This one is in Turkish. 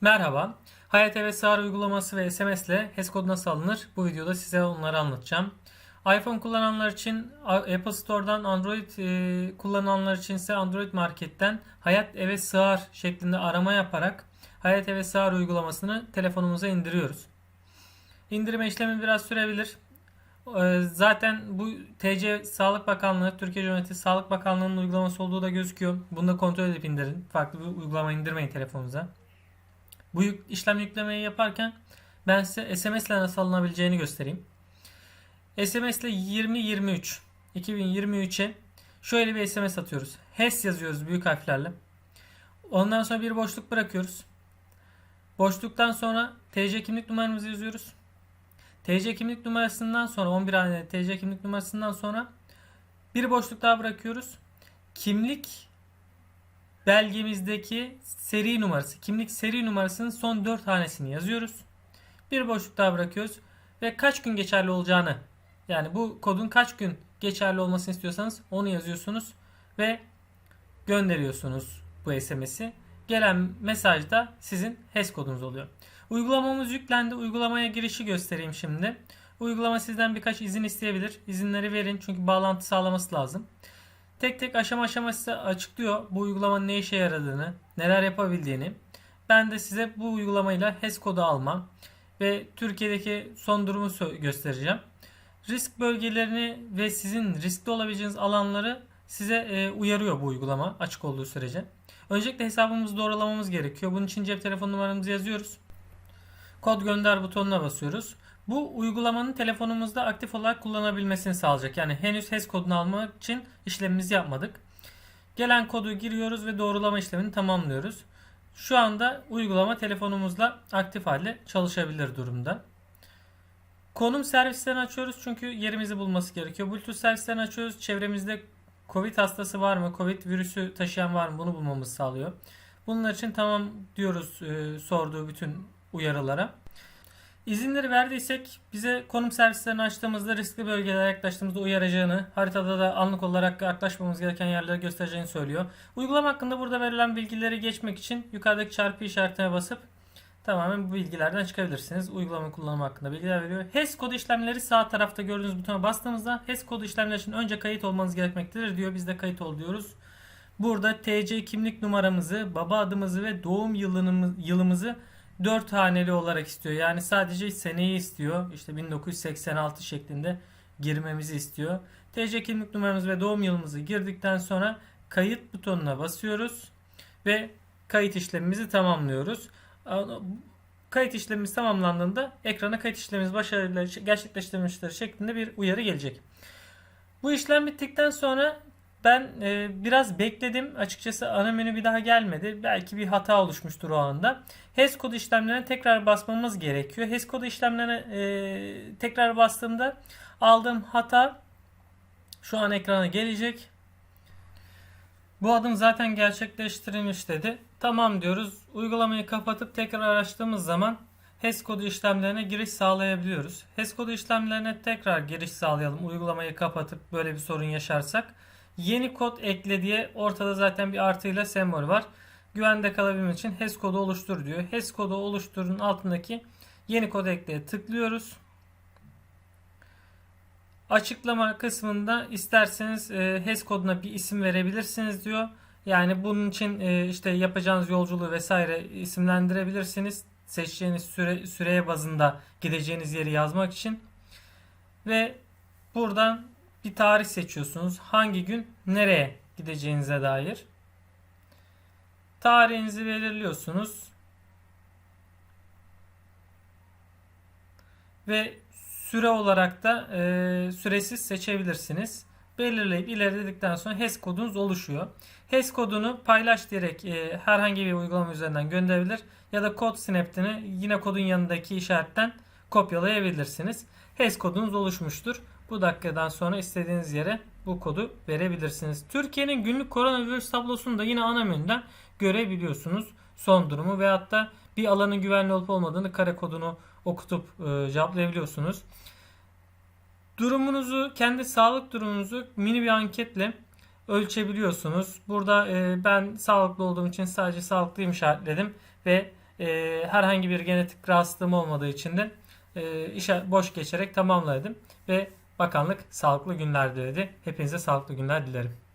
Merhaba. Hayat ve Sağır uygulaması ve SMS ile HES kodu nasıl alınır? Bu videoda size onları anlatacağım. iPhone kullananlar için Apple Store'dan, Android e, kullananlar için ise Android Market'ten Hayat Eve Sığar şeklinde arama yaparak Hayat Eve Sığar uygulamasını telefonumuza indiriyoruz. İndirme işlemi biraz sürebilir. E, Zaten bu TC Sağlık Bakanlığı, Türkiye Cumhuriyeti Sağlık Bakanlığı'nın uygulaması olduğu da gözüküyor. Bunu da kontrol edip indirin. Farklı bir uygulama indirmeyin telefonunuza. Bu yük- işlem yüklemeyi yaparken ben size SMS ile nasıl alınabileceğini göstereyim. SMS ile 2023 2023'e şöyle bir SMS atıyoruz. HES yazıyoruz büyük harflerle. Ondan sonra bir boşluk bırakıyoruz. Boşluktan sonra TC kimlik numaramızı yazıyoruz. TC kimlik numarasından sonra 11 haneli TC kimlik numarasından sonra bir boşluk daha bırakıyoruz. Kimlik belgemizdeki seri numarası, kimlik seri numarasının son 4 hanesini yazıyoruz. Bir boşluk daha bırakıyoruz ve kaç gün geçerli olacağını yani bu kodun kaç gün geçerli olmasını istiyorsanız onu yazıyorsunuz ve gönderiyorsunuz bu SMS'i. Gelen mesaj da sizin HES kodunuz oluyor. Uygulamamız yüklendi. Uygulamaya girişi göstereyim şimdi. Uygulama sizden birkaç izin isteyebilir. İzinleri verin çünkü bağlantı sağlaması lazım. Tek tek aşama aşama size açıklıyor bu uygulamanın ne işe yaradığını, neler yapabildiğini. Ben de size bu uygulamayla HES kodu alma ve Türkiye'deki son durumu göstereceğim. Risk bölgelerini ve sizin riskli olabileceğiniz alanları size e, uyarıyor bu uygulama açık olduğu sürece. Öncelikle hesabımızı doğrulamamız gerekiyor. Bunun için cep telefon numaramızı yazıyoruz. Kod gönder butonuna basıyoruz. Bu uygulamanın telefonumuzda aktif olarak kullanabilmesini sağlayacak. Yani henüz HES kodunu almak için işlemimizi yapmadık. Gelen kodu giriyoruz ve doğrulama işlemini tamamlıyoruz. Şu anda uygulama telefonumuzla aktif halde çalışabilir durumda. Konum servislerini açıyoruz çünkü yerimizi bulması gerekiyor. Bluetooth servislerini açıyoruz. Çevremizde Covid hastası var mı? Covid virüsü taşıyan var mı? Bunu bulmamızı sağlıyor. Bunlar için tamam diyoruz e, sorduğu bütün uyarılara. İzinleri verdiysek bize konum servislerini açtığımızda riskli bölgelere yaklaştığımızda uyaracağını, haritada da anlık olarak yaklaşmamız gereken yerleri göstereceğini söylüyor. Uygulama hakkında burada verilen bilgileri geçmek için yukarıdaki çarpı işaretine basıp tamamen bu bilgilerden çıkabilirsiniz. Uygulama kullanımı hakkında bilgiler veriyor. HES kodu işlemleri sağ tarafta gördüğünüz butona bastığımızda HES kodu işlemleri için önce kayıt olmanız gerekmektedir diyor. Biz de kayıt ol diyoruz. Burada TC kimlik numaramızı, baba adımızı ve doğum yılımızı 4 haneli olarak istiyor. Yani sadece seneyi istiyor. İşte 1986 şeklinde girmemizi istiyor. TC kimlik numaramızı ve doğum yılımızı girdikten sonra kayıt butonuna basıyoruz ve kayıt işlemimizi tamamlıyoruz. Kayıt işlemimiz tamamlandığında ekrana kayıt işlemimiz başarıyla gerçekleştirilmiştir şeklinde bir uyarı gelecek. Bu işlem bittikten sonra ben e, biraz bekledim. Açıkçası ana menü bir daha gelmedi. Belki bir hata oluşmuştur o anda. HES kodu işlemlerine tekrar basmamız gerekiyor. HES kodu işlemlerine e, tekrar bastığımda aldığım hata şu an ekrana gelecek. Bu adım zaten gerçekleştirilmiş dedi. Tamam diyoruz. Uygulamayı kapatıp tekrar açtığımız zaman HES kodu işlemlerine giriş sağlayabiliyoruz. HES kodu işlemlerine tekrar giriş sağlayalım. Uygulamayı kapatıp böyle bir sorun yaşarsak. Yeni kod ekle diye ortada zaten bir artıyla sembol var. Güvende kalabilmek için HES kodu oluştur diyor. HES kodu oluşturun altındaki yeni kod ekleye tıklıyoruz. Açıklama kısmında isterseniz e, HES koduna bir isim verebilirsiniz diyor. Yani bunun için e, işte yapacağınız yolculuğu vesaire isimlendirebilirsiniz. Seçeceğiniz süre, süreye bazında gideceğiniz yeri yazmak için. Ve buradan bir tarih seçiyorsunuz. Hangi gün nereye gideceğinize dair. Tarihinizi belirliyorsunuz. Ve süre olarak da e, süresiz seçebilirsiniz. Belirleyip ilerledikten sonra HES kodunuz oluşuyor. HES kodunu paylaş diyerek e, herhangi bir uygulama üzerinden gönderebilir ya da kod snap'ini yine kodun yanındaki işaretten kopyalayabilirsiniz. HES kodunuz oluşmuştur. Bu dakikadan sonra istediğiniz yere bu kodu verebilirsiniz. Türkiye'nin günlük koronavirüs tablosunu da yine ana menüden görebiliyorsunuz. Son durumu veyahut da bir alanın güvenli olup olmadığını kare kodunu okutup e, cevaplayabiliyorsunuz. Durumunuzu, kendi sağlık durumunuzu mini bir anketle ölçebiliyorsunuz. Burada e, ben sağlıklı olduğum için sadece sağlıklıyım işaretledim ve E, herhangi bir genetik rahatsızlığım olmadığı için de e, işe boş geçerek tamamladım ve bakanlık sağlıklı günler diledi. Hepinize sağlıklı günler dilerim.